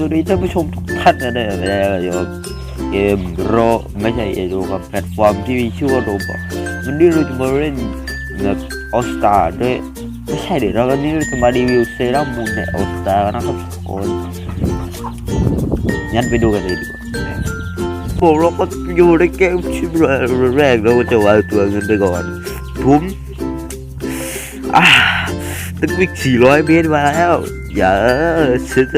สวัสดีท่านผู้ชมทุกท่านนะเนี่ยแล้วอยู่กับเกมโรไม่ใช่อยู่กับแพลตฟอร์มที่มีชื่อว่าโรบอทวันนี้เราจะมาเล่นแบบออสตาด้วยไม่ใช่เดี๋ยวเราวันนี้เราจะมารีวิวเซรั่มมูนในออสตานะครับทุกคนงั้นไปดูกันเลยดีกว่าพวกเราก็อยู่ในเกมชิปแรกเราจะวางตัวเงินไปก่อนผมอ่าตึกวิ่ง400 เมตรมาแล้วอย่าฉันจ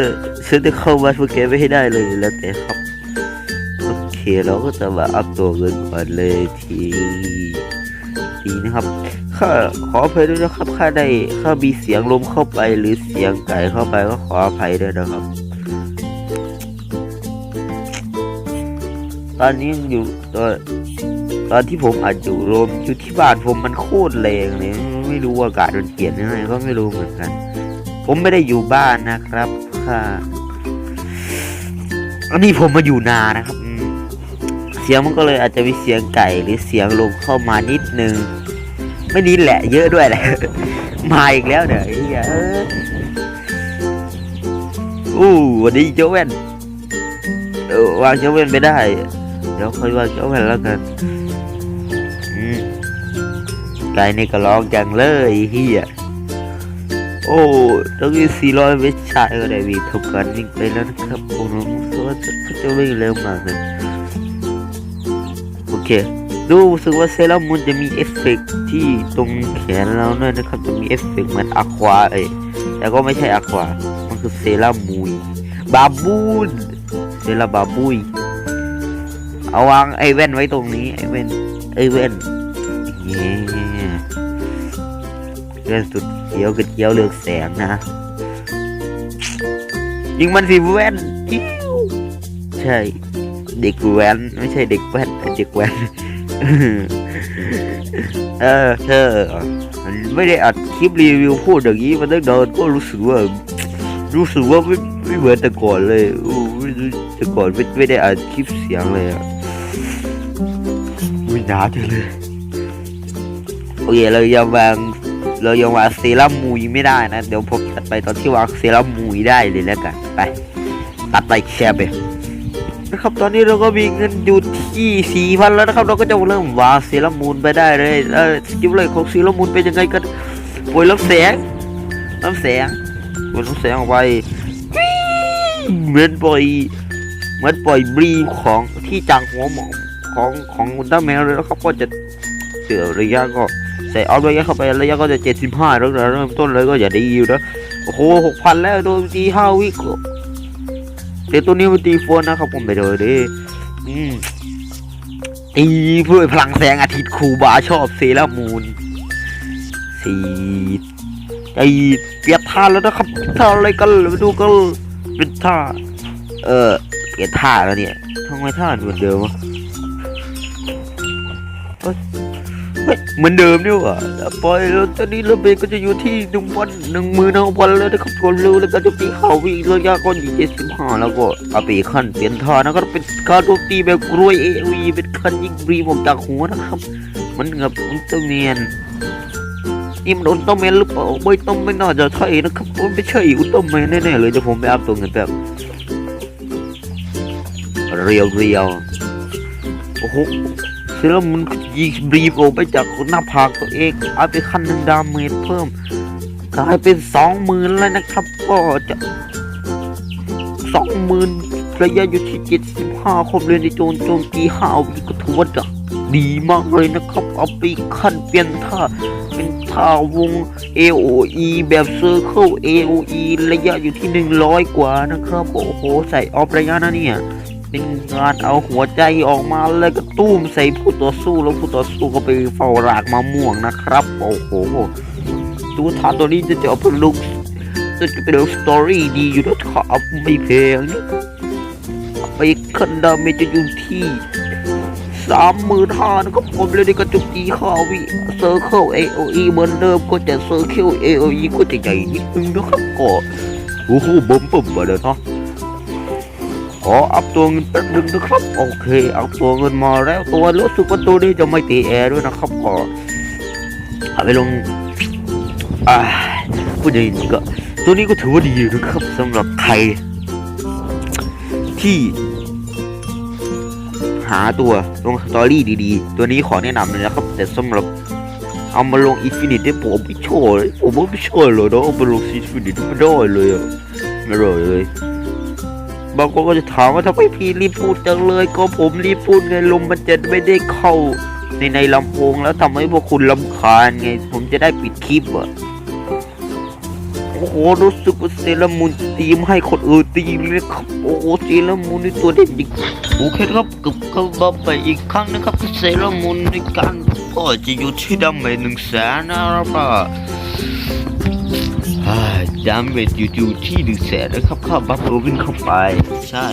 ฉันจะเข้ามาพวกแกไม่ให้ได้เลยแล้วแต่ครับ โอเคเราก็จะมาอัพตัวเงินก่อนเลยทีทีนะครับข้าขออภัยด้วยนะครับข้าได้ข้ามีเสียงลมเข้าไปหรือเสียงไก่เข้าไปก็ขออภัยด้วยนะครับ ตอนนี้อยู่ตอนตอนที่ผมอัดอยู่ลมอยู่ที่บ้านผมมันโคตรแรงเลยไม่รู้อากาศมันเปลี่ยนยังไงก็ไม่รู้เหมือนกัน ผมไม่ได้อยู่บ้านนะครับค่ะ อันนี้ผมมาอยู่นานะครับเสียงมันก็เลยอาจจะมีเสียงไก่หรือเสียงลมเข้ามานิดนึง ไม่นิดแหละ เยอะด้วยแหละ มาอีกแล้วเดี๋ยวไอ้เหี้ยอู้วันนี้เจ้าแว่นวางเจ้าแว่นไม่ได้ เดี๋ยวค่อยวางเจ้าแว่นแล้วกันไก่นี่ก็ร้องจังเลยเฮียโอ้ต้องมี400ไม่ใช่ก็ได้วีทำการวิ่งไปแล้วนะครับผมรู้สึก ว่าจะจะวิ่งเร็วมากเลยโอเคดูรู้สึกว่าเซรามูนจะมีเอฟเฟกต์ที่ตรงแขนเราเนี่ยนะครับจะมีเอฟเฟกต์เหมือนอะควาเอ้แต่ก็ไม่ใช่อะควา มันคือเซรามูยบาบูนเซราบาบุยเอาวางไอแว่นไว้ตรงนี้ไอแว่นไอแว่นเย้แว่นสุดเขียวกระเจียวเลือกแสงนะ ยิงมันสิแว่นอิ๊ว ใช่ เด็กแว้นไม่ใช่เด็กแว่นแต่เด็กแว้นเออเธอมันไม่ได้อัดคลิปรีวิวพูดอย่างนี้มันตั้งนานก็รู้สึกว่ารู้สึกว่าไม่ไม่เหมือนแต่ก่อนเลยอู้ไม่รู้แต่ก่อนไม่ไม่ได้อัดคลิปเสียงเลยอะไม่หนาจังเลยโอเคเรายังวางเรายังวางเซรั่มมุยไม่ได้นะ เดี๋ยวผมตัดไปตอนที่วางเซรั่มมุยได้เลยแล้วกันไปตัดไปแชร์ไป นะครับตอนนี้เราก็มีเงินอยู่ที่สี่พันแล้วนะครับ เราก็จะเริ่มวาเซรั่มมูนไปได้เลยแล้วสกิลเลยของเซรั่มมูนเป็นยังไงกันปล่อยลำแสงลำแสงปล่อยลำแสงออกไปเหมือนปล่อยเหมือนปล่อยบรีของที่จังหัวหมองของของอุลตร้าแมวเลยนะครับก็จะเจอระยะก็ใส่ออฟระยะเข้าไประยะก็จะเจ็ดสิบห้าแล้วเริ่มต้นเลยก็อย่าได้ยิวนะโอ้โหหกพันแล้วโดนตีห้าวิก เดี๋ยวตัวนี้มันตีโฟนนะครับผมไปดูดิอืมตีเพื่อพลังแสงอาทิตย์ครูบาชอบเซรามูนสีไอเปลี่ยนท่าแล้วนะครับท่าอะไรกันมาดูกันเป็นท่า เออเปลี่ยนท่าแล้วเนี่ยทำไมท่าเหมือนเดิมวะ เหมือนเดิมนี่หว่าแล้วปล่อยแล้วตอนนี้เระเบก็จะอยู่ที่หนึ่งวันหนึ่งมือหนึ่งวันแล้วนะครับคนเร็วแล้วก็จะปีเขาวิ่งระยะก็อนยู่เจ็ดสิบห้าแล้วก็อาไปขั้นเปลี่ยนท่านะก็เป็นการโจมตีแบบกรวยเอวีเป็นขั้นยิงบรีมจากหัวนะครับ มันกับอุลตร้าแมนนี่มันอุลตร้าแมนหรือเปล่าไม่ต้องไม่น่าจะใช่นะครับมันไม่ใช่อุลตร้าแมนแน่ๆเลยเดี๋ยวผมไปอัพตัวเงินแบบเรียวเรียวโอ้โหเซรั่มมันยิงบรีฟออกไปจากหน้าผากตัวเองเอาไปขั้นหนึ่งดาเมจเพิ่มกลายเป็นสองหมื่นแล้วนะครับ ก็จะสองหมื่นระยะอยู่ที่เจ็ดสิบห้าคมเลยในโจนโจมตีห้าวิก็ถือว่าจะดีมากเลยนะครับ เอาไปขั้นเปลี่ยนท่าเป็นท่าวง AOE แบบเซอร์เคิล AOE ระยะอยู่ที่หนึ่งร้อยกว่านะครับ โอ้โห ใส่ออฟระยะนะเนี่ย เป็นการเอาหัวใจออกมาแล้วก็ตุ้มใส่ผู้ต่อสู้แล้วผู้ต่อสู้ก็ไปเฝ้ารากมะม่วงนะครับ โอ้โหดูท่าตัวนี้จะจะเอาไปลงจะจะเป็นสตอรี่ดีอยู่นะครับไม่เพลงนี่ไปคันดาเมจจะอยู่ที่สามหมื่นห้านะครับผมเลยในกระจุกตีข้าวิเซอร์เคิล AOE เหมือนเดิมก็จะเซอร์เคิล AOE ก็จะใหญ่นิดนึงนะครับก็โอ้โหบิ่มปุ่มมาเลยเนาะ ออัพตัวเงินแป๊บนึงนะครับโอเคเอาตัวเงินมาแล้วตัวรู้สึกว่าตัวนี้จะไม่ตีแอร์ด้วยนะครับก็เอาไปลงอ่าพูดอย่างนี้ก็ตัวนี้ก็ถือว่าดีนะครับสำหรับใครที่ หาตัวลงสตอรี่ดีๆ ตัวนี้ขอแนะนำเลยนะครับ แต่สำหรับเอามาลงอินฟินิตเนี่ยผมไม่ชอบเลยผมไม่ชอบเลยเนาะเอามาลงอินฟินิตไม่ได้เลยอะไม่ได้เลย บางคนก็จะถามว่าทำไมพี่รีบพูดจังเลย ก็ผมรีบพูดไงลมมันจะไม่ได้เข้าในในลำโพงแล้วทำให้พวกคุณลำคาญไง ผมจะได้ปิดคลิปอะโอ้โหรู้สึกว่าเซรามูนตีมให้คนอื่นตีมเลยครับโอ้โหเซรามูนในตัวเด่นจริงโอเคครับกลับเข้ามาไปอีกครั้งนะครับเซรามูนในการก็จะอยู่ที่ดำเมจหนึ่งแสนนะครับ อ่าดำเมจอยู่ที่หนึ่งแสนนะครับข้าบัฟโรบินเข้าไป ใช่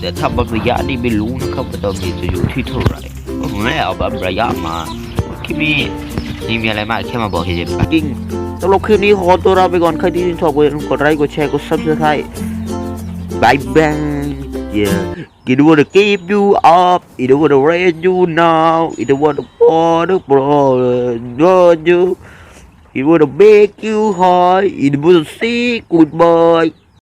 แต่ถ้าบัฟระยะนี่ไม่รู้นะครับว่าดำเมจจะอยู่ที่เท่าไหร่ผมไม่เอาบัฟระยะมาคลิปนี้นี่มีอะไรมากแค่มาบอกเฉยๆจริงสำหรับคลิปนี้ขอตัวลาไปก่อนใครที่ชื่นชอบก็อย่าลืมกดไลค์กดแชร์กด subscribe บายบาย yeah it wanna keep you up it wanna raise you now it wanna wanna blow you it wanna make you high it wanna say goodbye